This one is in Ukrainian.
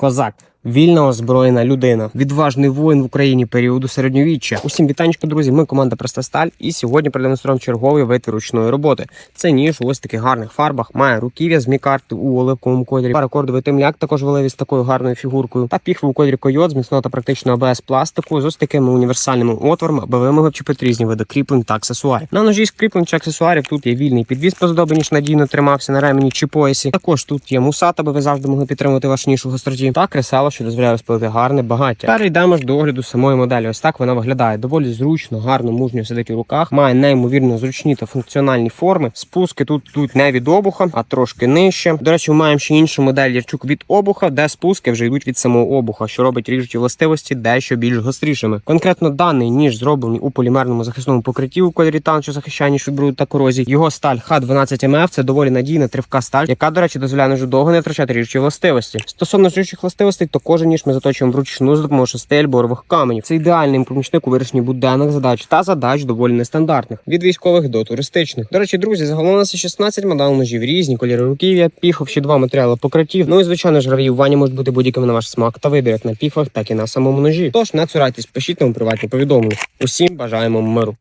Козак. Вільна озброєна людина, відважний воїн в Україні періоду середньовіччя. Усім вітанечко, друзі. Ми команда Проста Сталь, і сьогодні продемонструємо черговий вид ручної роботи. Це ніж ось таких гарних фарбах. Має руків'я з мікарти у оливковому кольорі. Паракордовий темляк також велевий з такою гарною фігуркою. Та піхви у кольорі койот з міцного та практично АБС пластику з ось такими універсальними отворами, аби ви могли вчепити різні види кріплень та аксесуарів. На ножі з кріплень чи аксесуарів тут є вільний підвіз по ніж надійно тримався на ремені чи поясі. Також тут є мусат, аби ви завжди могли підтримувати ваш ніж у гостроті. Та кресало, що дозволяє розпилити гарне багаття. Тепер йдемо ж до огляду самої моделі. Ось так вона виглядає. Доволі зручно, гарно, мужньо сидить у руках. Має неймовірно зручні та функціональні форми. Спуски тут йдуть не від обуха, а трошки нижче. До речі, ми маємо ще іншу модель Ярчук від обуха, де спуски вже йдуть від самого обуха, що робить ріжучі властивості дещо більш гострішими. Конкретно даний ніж зроблений у полімерному захисному покритті у кольорі тан, що захищає ніж від бруду та корозії. Його сталь Х12МФ це доволі надійна тривка сталь, яка, до речі, дозволяє ножу довго не втрачати ріжучі властивості. Стосовно ріжучих властивостей, то кожен ніж ми заточуємо вручну за допомогою шести борових каменів. Це ідеальний помічник у вирішенні буденних задач та задач доволі нестандартних від військових до туристичних. До речі, друзі, загалом у нас є 16 модел ножів, різні кольори руків'я, піхов, ще два матеріали покриттів. Ну і звичайно ж гравіювання можуть бути будь-якими на ваш смак та вибір як на піхвах, так і на самому ножі. Тож не цурайтесь, пишіть нам приватні повідомлення. Усім бажаємо миру.